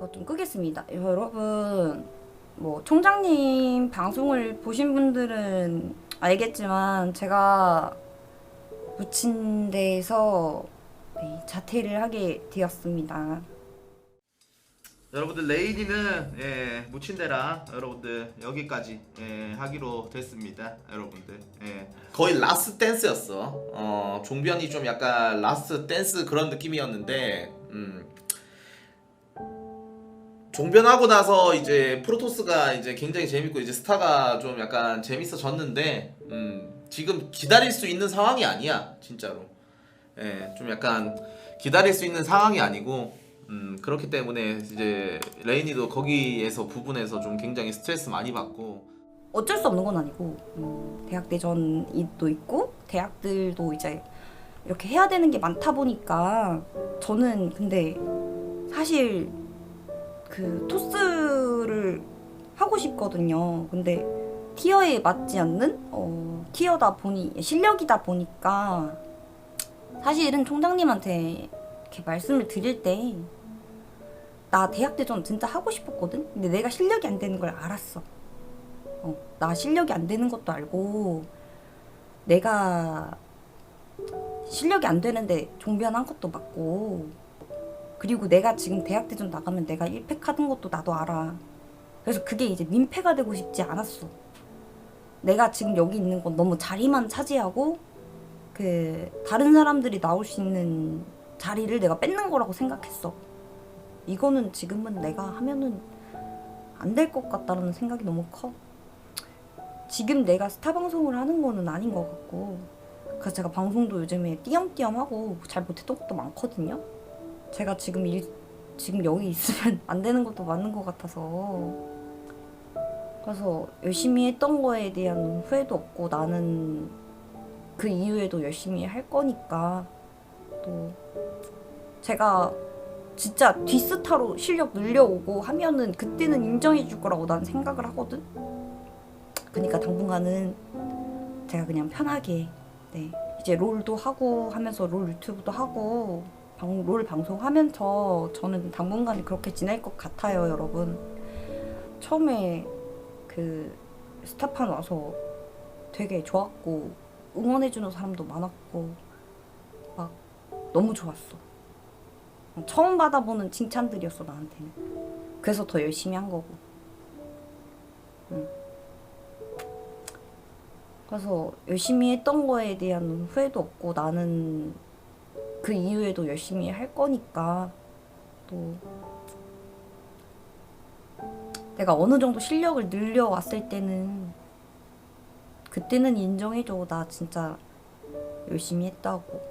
이거 좀 끄겠습니다. 여러분, 뭐 총장님 방송을 보신 분들은 알겠지만 제가 묻힌 데에서 네, 자퇴를 하게 되었습니다. 여러분들 레이디는 예, 묻힌데라 여러분들 여기까지 예, 하기로 됐습니다 여러분들 예. 거의 라스트 댄스였어. 어, 종변이 좀 약간 라스트 댄스 그런 느낌이었는데, 음. 종변하고 나서 이제 프로토스가 이제 굉장히 재밌고 이제 스타가 좀 약간 재밌어졌는데, 음, 지금 기다릴 수 있는 상황이 아니야, 진짜로. 예, 좀 약간 기다릴 수 있는 상황이 아니고, 음, 그렇기 때문에 이제 레이니도 거기에서 부분에서 좀 굉장히 스트레스 많이 받고, 어쩔 수 없는 건 아니고 음, 대학대전도 있고 대학들도 이제 이렇게 해야 되는 게 많다 보니까 저는 근데 사실 그 토스를 하고 싶거든요. 근데 티어에 맞지 않는 어, 티어다 보니 실력이다 보니까 사실은 총장님한테 이렇게 말씀을 드릴 때 나 대학대전 진짜 하고 싶었거든. 근데 내가 실력이 안 되는 걸 알았어. 어, 나 실력이 안 되는 것도 알고 내가 실력이 안 되는데 종변한 것도 맞고 그리고 내가 지금 대학 대전 나가면 내가 1패 하는 것도 나도 알아. 그래서 그게 이제 민폐가 되고 싶지 않았어. 내가 지금 여기 있는 건 너무 자리만 차지하고 그 다른 사람들이 나올 수 있는 자리를 내가 뺏는 거라고 생각했어. 이거는 지금은 내가 하면은 안 될 것 같다는 생각이 너무 커. 지금 내가 스타 방송을 하는 거는 아닌 것 같고 그래서 제가 방송도 요즘에 띄엄띄엄 하고 잘 못했던 것도 많거든요 제가 지금 일 지금 여기 있으면 안 되는 것도 많은 것 같아서. 그래서 열심히 했던 거에 대한 후회도 없고 나는 그 이후에도 열심히 할 거니까 또 제가 진짜 뒷스타로 실력 늘려오고 하면은 그때는 인정해 줄 거라고 난 생각을 하거든. 그러니까 당분간은 제가 그냥 편하게 네 이제 롤도 하고 하면서 롤 유튜브도 하고 방, 롤 방송하면서 저는 당분간 그렇게 지낼 것 같아요 여러분. 처음에 그 스타판 와서 되게 좋았고 응원해주는 사람도 많았고 막 너무 좋았어. 처음 받아보는 칭찬들이었어 나한테는. 그래서 더 열심히 한 거고. 그래서 열심히 했던 거에 대한 후회도 없고 나는 그 이후에도 열심히 할 거니까 또 내가 어느 정도 실력을 늘려왔을 때는 그때는 인정해줘. 나 진짜 열심히 했다고